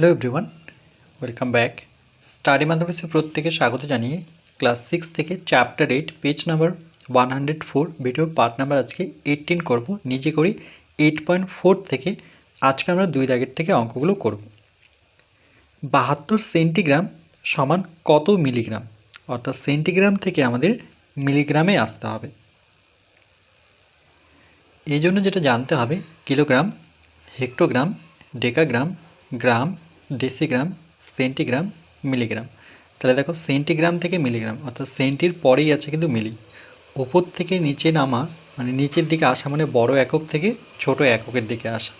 Hello everyone welcome back study ম্যাথমেটিক্সের প্রত্যেকে স্বাগত জানিয়ে ক্লাস সিক্স থেকে chapter eight page number one hundred four video part number আজকে eighteen করব। নিজে করি এইট পয়েন্ট ফোর থেকে আজকে আমরা দুই দাগের থেকে অঙ্কগুলো করব। বাহাত্তর সেন্টিগ্রাম সমান কত মিলিগ্রাম? অর্থাৎ সেন্টিগ্রাম থেকে আমাদের মিলিগ্রামে আসতে হবে। এই জন্য যেটা জানতে হবে, kilogram, hectogram, decagram, gram decigram, centigram, milligram. তাহলে দেখো সেন্টিগ্রাম থেকে মিলিগ্রাম, অর্থাৎ সেন্টির পরেই আছে কিন্তু মিলি। ওপর থেকে নিচে নামা মানে নিচের দিকে আসা মানে বড় একক থেকে ছোট এককের দিকে আসা।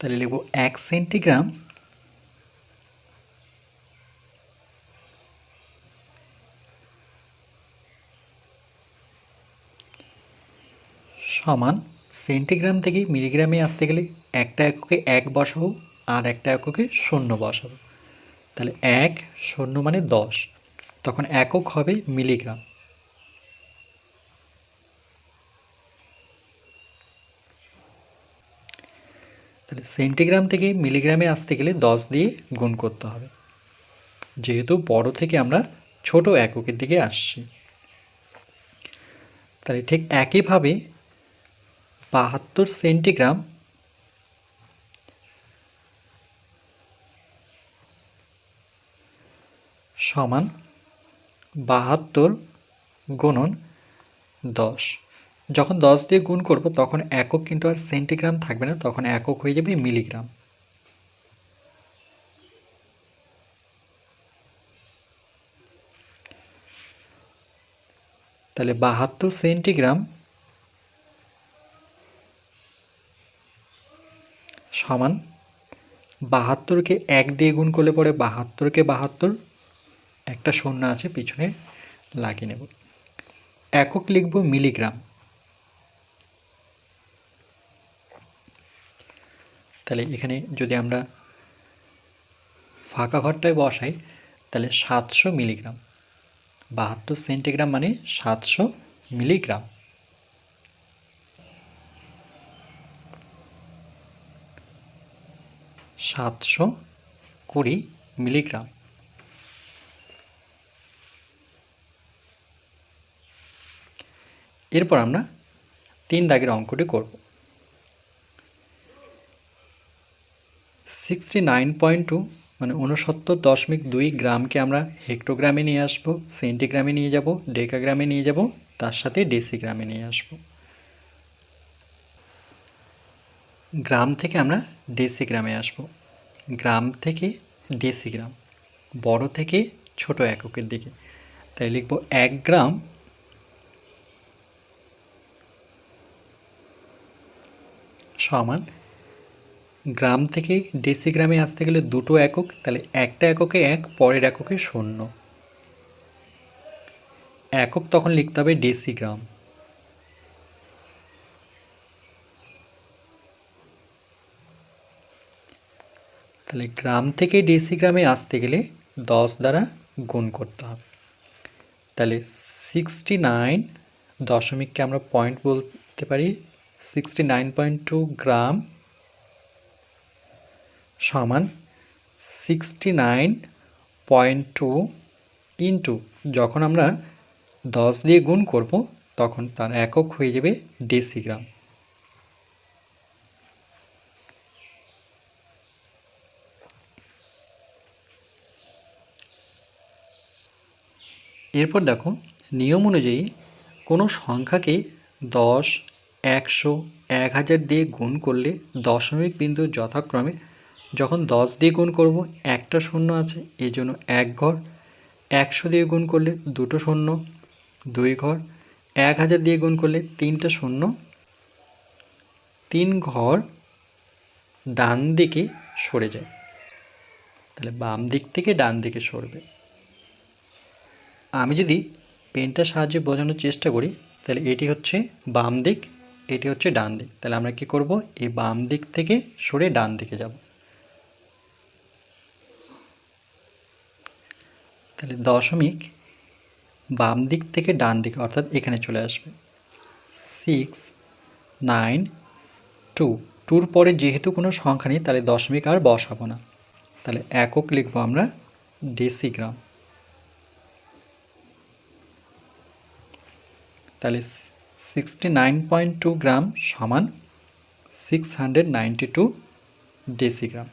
তাহলে লিখব এক সেন্টিগ্রাম সমান সেন্টিগ্রাম থেকে মিলিগ্রামে আসতে গেলে একটা এককে এক বসাবো আর একটা এককে শূন্য বসাবো তাহলে এক শূন্য মানে দশ। তখন একক হবে মিলিগ্রাম। তাহলে সেন্টিগ্রাম থেকে মিলিগ্রামে আসতে গেলে দশ দিয়ে গুণ করতে হবে। যেহেতু বড় থেকে আমরা ছোট এককের দিকে আসছি। তাহলে ঠিক একইভাবে বাহাত্তর সেন্টিগ্রাম। সমান বাহাত্তর গুণন দশ। যখন দশ দিয়ে গুণ করব, তখন একক কিন্তু আর সেন্টিগ্রাম থাকবে না, তখন একক হয়ে যাবে মিলিগ্রাম। তাহলে বাহাত্তর সেন্টিগ্রাম সমান বাহাত্তরকে এক দিয়ে গুণ করলে পরে বাহাত্তরকে বাহাত্তর, একটা শূন্য আছে, পিছনে লাগিয়ে নেব। একক লিখব মিলিগ্রাম। তাহলে এখানে যদি আমরা ফাঁকা ঘরটায় বসাই, তাহলে সাতশো মিলিগ্রাম। বাহাত্তর সেন্টিগ্রাম মানে সাতশো মিলিগ্রাম। সাতশো কুড়ি মিলিগ্রাম। এরপর আমরা তিন দাগের অঙ্কটি করব। সিক্সটি নাইন পয়েন্ট টু মানে উনসত্তর দশমিক দুই গ্রামকে আমরা হেক্টোগ্রামে নিয়ে আসব, সেন্টিগ্রামে নিয়ে যাব, ডেকাগ্রামে নিয়ে যাব, তার সাথে ডেসিগ্রামে নিয়ে আসব। গ্রাম থেকে আমরা ডেসিগ্রামে আসব। গ্রাম থেকে ডেসিগ্রাম বড় থেকে ছোট এককের দিকে। তাই লিখব এক গ্রাম সমান গ্রাম থেকে ডেসিগ্রামে আসতে গেলে দুটো একক, তাহলে একটা এককে এক, পরের এককে শূন্য। একক তখন লিখতে হবে ডেসিগ্রাম তাহলে গ্রাম থেকে ডেসিগ্রামে আসতে গেলে দশ দ্বারা গুণ করতে হবে। তাহলে সিক্সটি নাইন দশমিককে আমরা পয়েন্ট বলতে পারি। Sixty nine point two gram সমান sixty nine point two into যখন আমরা দশ দিয়ে গুণ করব, তখন তার একক হয়ে যাবে ডেসিগ্রাম এরপর দেখো, নিয়ম অনুযায়ী কোনো সংখ্যাকে দশ, একশো, এক হাজার দিয়ে গুণ করলে দশমিক বিন্দু যথাক্রমে যখন দশ দিয়ে গুণ করব, একটা শূন্য আছে এই জন্য এক ঘর। একশো দিয়ে গুণ করলে দুটো শূন্য, দুই ঘর। এক হাজার দিয়ে গুণ করলে তিনটা শূন্য। তিন ঘর ডান দিকে সরে যায়। তাহলে বাম দিক থেকে ডান দিকে সরবে। আমি যদি পেনটার সাহায্যে বোঝানোর চেষ্টা করি, তাহলে এটি হচ্ছে বাম দিক, এটি হচ্ছে ডান দিক। তাহলে আমরা কি করব? এই বাম দিক থেকে সরে ডান দিকে যাব। তাহলে দশমিক বাম দিক থেকে ডান দিকে, অর্থাৎ এখানে চলে আসবে। সিক্স নাইন টু টুর পরে যেহেতু কোনো সংখ্যা নেই, তাহলে দশমিক আর বসাবো না। তাহলে একক লিখব আমরা ডেসিগ্রাম তাহলে sixty nine point two gram সমান six hundred ninety two decigram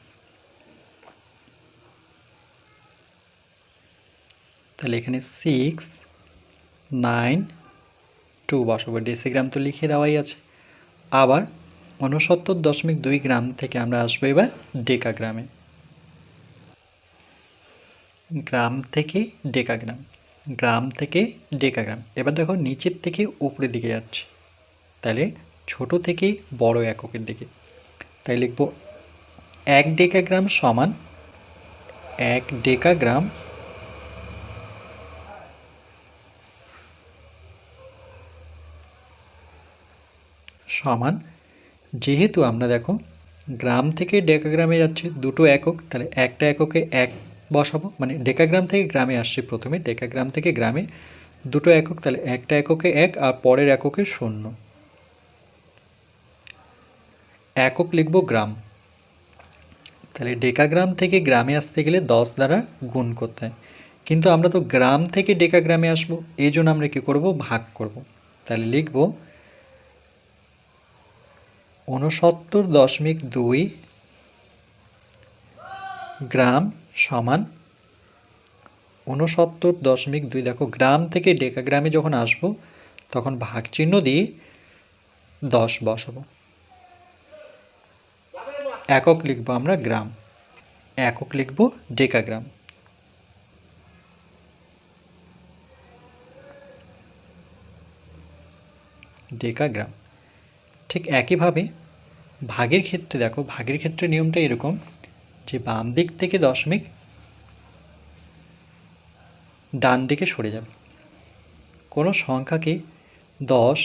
তাহলে এখানে সিক্স নাইন টু বসাবো। ডেসিগ্রাম তো লিখে দেওয়াই আছে। আবার উনসত্তর দশমিক দুই গ্রাম থেকে আমরা আসব এবার ডেকাগ্রামে গ্রাম থেকে ডেকাগ্রাম গ্রাম থেকে ডেকাগ্রাম এবার দেখো নিচের থেকে উপরের দিকে যাচ্ছে। তাহলে ছোট থেকে বড় এককের দিকে। তাই লিখব এক ডেকাগ্রাম সমান এক ডেকাগ্রাম সমান। যেহেতু আমরা দেখো গ্রাম থেকে ডেকাগ্রামে যাচ্ছে দুটো একক, তাহলে একটা এককে এক বসাবো। মানে ডেকাগ্রাম থেকে গ্রামে আসছি প্রথমে। ডেকাগ্রাম থেকে গ্রামে দুটো একক, তাহলে একটা এককে এক আর পরের এককে শূন্য। একক লিখব গ্রাম। তাহলে ডেকাগ্রাম থেকে গ্রামে আসতে গেলে দশ দ্বারা গুণ করতে হয়। কিন্তু আমরা তো গ্রাম থেকে ডেকাগ্রামে আসব, এই জন্য আমরা কী করব? ভাগ করব। তাহলে লিখব ঊনসত্তর দশমিক দুই গ্রাম সমান ঊনসত্তর দশমিক দুই। দেখো, গ্রাম থেকে ডেকাগ্রামে যখন আসব, তখন ভাগ চিহ্ন দিয়ে দশ বসাবো। একক লিখব আমরা গ্রাম। একক লিখব ডেকাগ্রাম। ডেকাগ্রাম। ঠিক একইভাবে ভাগের ক্ষেত্রে দেখো, ভাগের ক্ষেত্রে নিয়মটা এরকম। যে বাম দিক থেকে দশমিক, ডান দিকে সরে যাবে। কোনো সংখ্যাকে দশ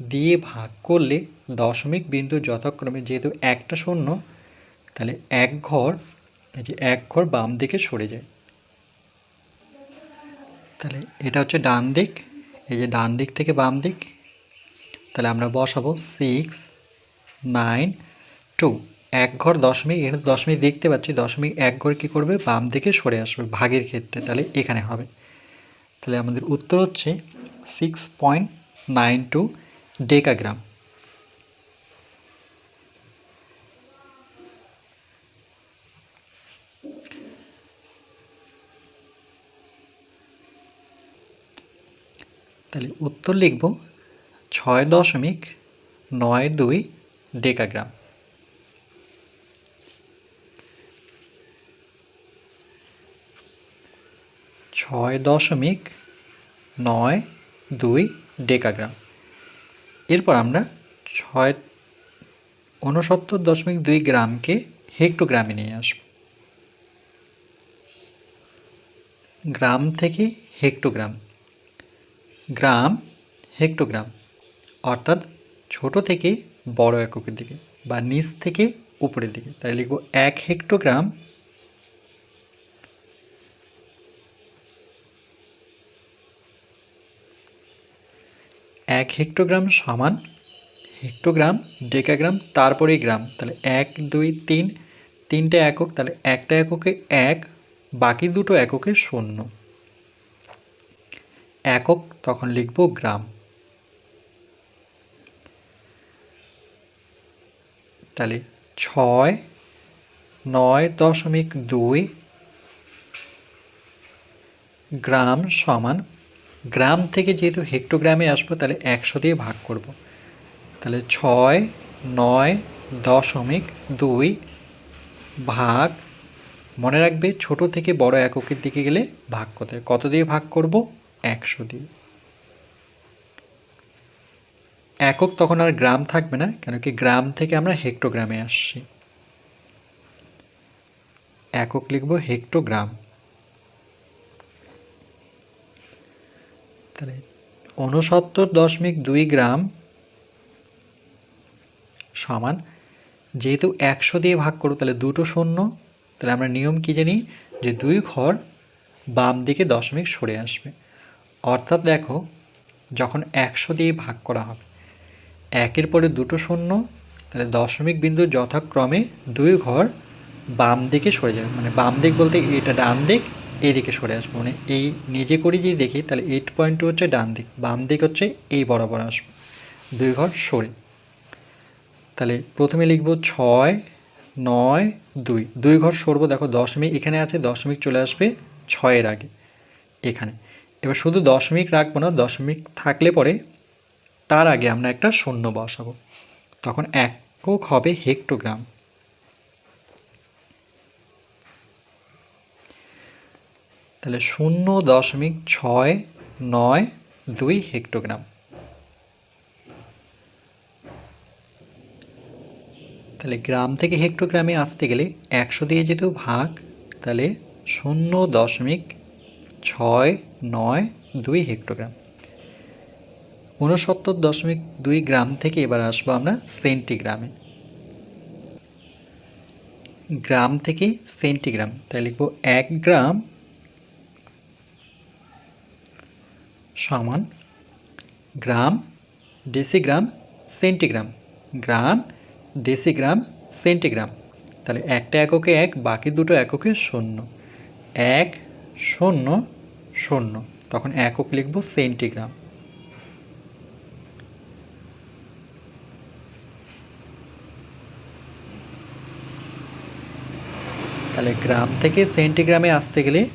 দিয়ে ভাগ করলে দশমিক বিন্দু যথাক্রমে যেহেতু একটা শূন্য, তাহলে এক ঘর, এই যে এক ঘর বাম দিকে সরে যায়। তাহলে এটা হচ্ছে ডান দিক, এই যে ডান দিক থেকে বাম দিক, তাহলে আমরা বসাবো সিক্স নাইন টু এক ঘর দশমিক এখানে দশমিক দেখতে পাচ্ছি, দশমিক এক ঘর কী করবে? বাম দিকে সরে আসবে, ভাগের ক্ষেত্রে তাহলে এখানে হবে। তাহলে আমাদের উত্তর হচ্ছে six point nine two decagram তাহলে উত্তর লিখব, ছয় দশমিক নয় দুই ডেকাগ্রাম ছয় দশমিক নয় দুই ডেকাগ্রাম। এরপর আমরা ছয় উনসত্তর দশমিক দুই গ্রামকে হেক্টোগ্রামে নিয়ে আসব। গ্রাম থেকে হেক্টোগ্রাম। গ্রাম, হেক্টোগ্রাম, অর্থাৎ ছোট থেকে বড় এককের দিকে বা নিচ থেকে উপরের দিকে। তাই লিখব এক হেক্টোগ্রাম এক হেক্টোগ্রাম সমান হেক্টোগ্রাম, ডেকাগ্রাম, তারপরেই গ্রাম। তাহলে এক, দুই, তিন, তিনটে একক, তাহলে একটা এককে এক, বাকি দুটো এককে শূন্য। একক তখন লিখব গ্রাম। তাহলে ছয়, নয় দশমিক দুই, গ্রাম সমান গ্রাম থেকে যেহেতু হেক্টোগ্রামে আসব, তাহলে একশো দিয়ে ভাগ করব। তাহলে ছয়, নয়, দশমিক দুই ভাগ, মনে রাখবে ছোট থেকে বড় এককের দিকে গেলে ভাগ করতে কত দিয়ে ভাগ করব? একশো দিয়ে। একক তখন আর গ্রাম থাকবে না, কেন কি গ্রাম থেকে আমরা হেক্টোগ্রামে আসছি। একক লিখব হেক্টোগ্রাম। তাহলে উনসত্তর দশমিক দুই গ্রাম সমান, যেহেতু একশো দিয়ে ভাগ করো, তাহলে দুটো শূন্য, তাহলে আমরা নিয়ম কী জানি? যে দুই ঘর বাম দিকে দশমিক সরে আসবে। অর্থাৎ দেখো, যখন একশো দিয়ে ভাগ করা হবে, একের পরে দুটো শূন্য, তাহলে দশমিক বিন্দু যথাক্রমে দুই ঘর বাম দিকে সরে যাবে। মানে বাম দিক বলতে এটা ডান দিক এইদিকে সরে আসব মানে এই নিজে করি যদি দেখি, তাহলে এইট পয়েন্ট টু হচ্ছে ডান দিক, বাম দিক হচ্ছে এই বরাবর আসব। দুই ঘর সরে। তাহলে প্রথমে লিখব ছয়, নয়, দুই। দুই ঘর সরবো, দেখো দশমিক এখানে আছে, দশমিক চলে আসবে ছয়ের আগে, এখানে। এবার শুধু দশমিক রাখব না, দশমিক থাকলে পরে তার আগে আমরা একটা শূন্য বসাবো। তখন একক হবে হেক্টোগ্রাম। তাহলে শূন্য দশমিক ছয় নয় দুই হেক্টোগ্রাম। তাহলে গ্রাম থেকে হেক্টোগ্রামে আসতে গেলে একশো দিয়ে যেহেতু ভাগ, তাহলে শূন্য দশমিক ছয় নয় দুই হেক্টোগ্রাম। ঊনসত্তর দশমিক দুই গ্রাম থেকে এবার আসব আমরা সেন্টিগ্রামে। গ্রাম থেকে সেন্টিগ্রাম তাই লিখব এক গ্রাম সমান gram decigram centigram. Gram decigram centigram. তাহলে একটা এককে এক, বাকি দুটো এককে শূন্য। এক শূন্য শূন্য। তখন একক লিখব সেন্টিগ্রাম। তাহলে গ্রাম থেকে সেন্টিগ্রামে আসতে গেলে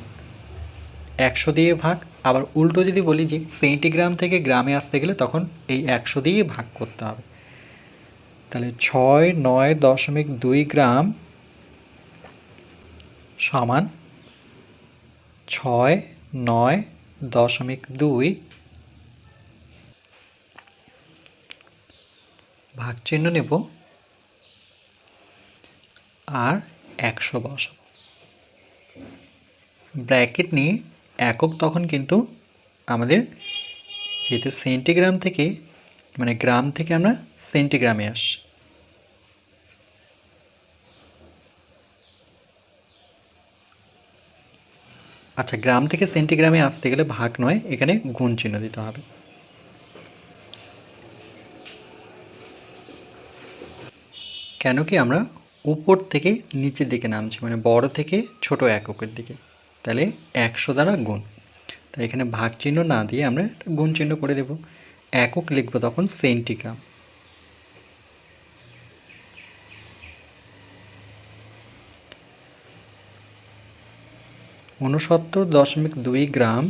একশো দিয়ে ভাগ আবার উল্টো যদি বলি যে সেন্টিগ্রাম থেকে গ্রামে আসতে গেলে তখন এই একশো দিয়ে ভাগ করতে হবে। তাহলে ছয় নয় দশমিক দুই গ্রাম সমান ছয় নয় দশমিক দুই ভাগ চিহ্ন নেব আর একশো বসাবো। ব্র্যাকেট নিয়ে একক তখন কিন্তু আমাদের যেহেতু সেন্টিগ্রাম থেকে মানে গ্রাম থেকে আমরা সেন্টিগ্রামে আসছি আচ্ছা গ্রাম থেকে সেন্টিগ্রামে আসতে গেলে ভাগ নয়, এখানে গুণ চিহ্ন দিতে হবে। কেন কি আমরা উপর থেকে নিচের দিকে নামছি মানে বড় থেকে ছোট এককের দিকে। তাহলে একশো দ্বারা গুণ। তাই এখানে ভাগ চিহ্ন না দিয়ে আমরা গুণ চিহ্ন করে দেব। একক লিখব তখন সেন্টিগ্রাম। ঊনসত্তর দশমিক দুই গ্রাম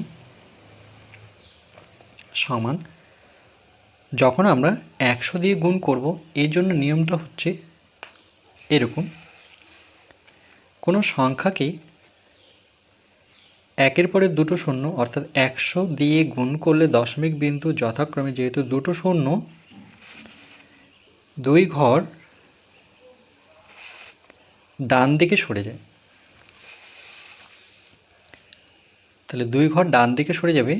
সমান যখন আমরা একশো দিয়ে গুণ করব, এর জন্য নিয়মটা হচ্ছে এরকম। কোনো সংখ্যাকে একের পরে দুটো শূন্য, অর্থাৎ একশো দিয়ে গুণ করলে দশমিক বিন্দু যথাক্রমে যেহেতু দুটো শূন্য, দুই ঘর ডান দিকে সরে যায়। তাহলে দুই ঘর ডান দিকে সরে যাবে,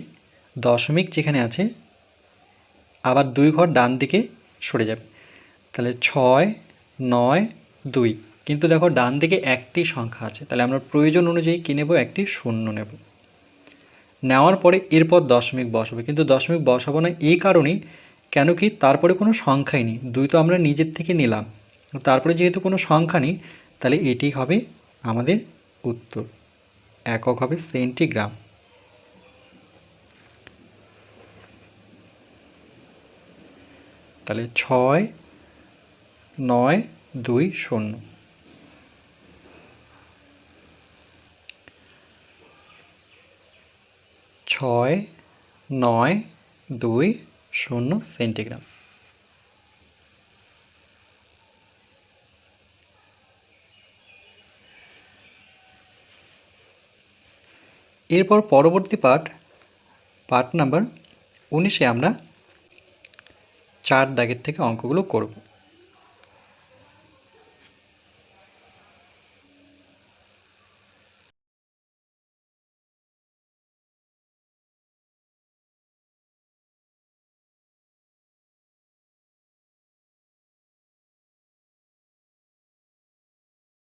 দশমিক যেখানে আছে, আবার দুই ঘর ডান দিকে সরে যাবে। তাহলে ছয়, নয়, দুই। কিন্তু দেখো ডান দিকে একটি সংখ্যা আছে, তাহলে আমরা প্রয়োজন অনুযায়ী কী নেব? একটি শূন্য নেব। নেওয়ার পরে এরপর দশমিক বসাবো, কিন্তু দশমিক বসাবো না এই কারণেই, কেন কি তারপরে কোনো সংখ্যাই নেই। দুই তো আমরা নিজের থেকে নিলাম। তারপরে যেহেতু কোনো সংখ্যা নেই, তাহলে এটি হবে আমাদের উত্তর। একক হবে সেন্টিগ্রাম। তাহলে ছয়, নয়, দুই, শূন্য। ছয়, নয়, দুই, শূন্য সেন্টিগ্রাম। এরপর পরবর্তী পার্ট পার্ট নাম্বার উনিশে আমরা চার দাগের থেকে অঙ্কগুলো করব।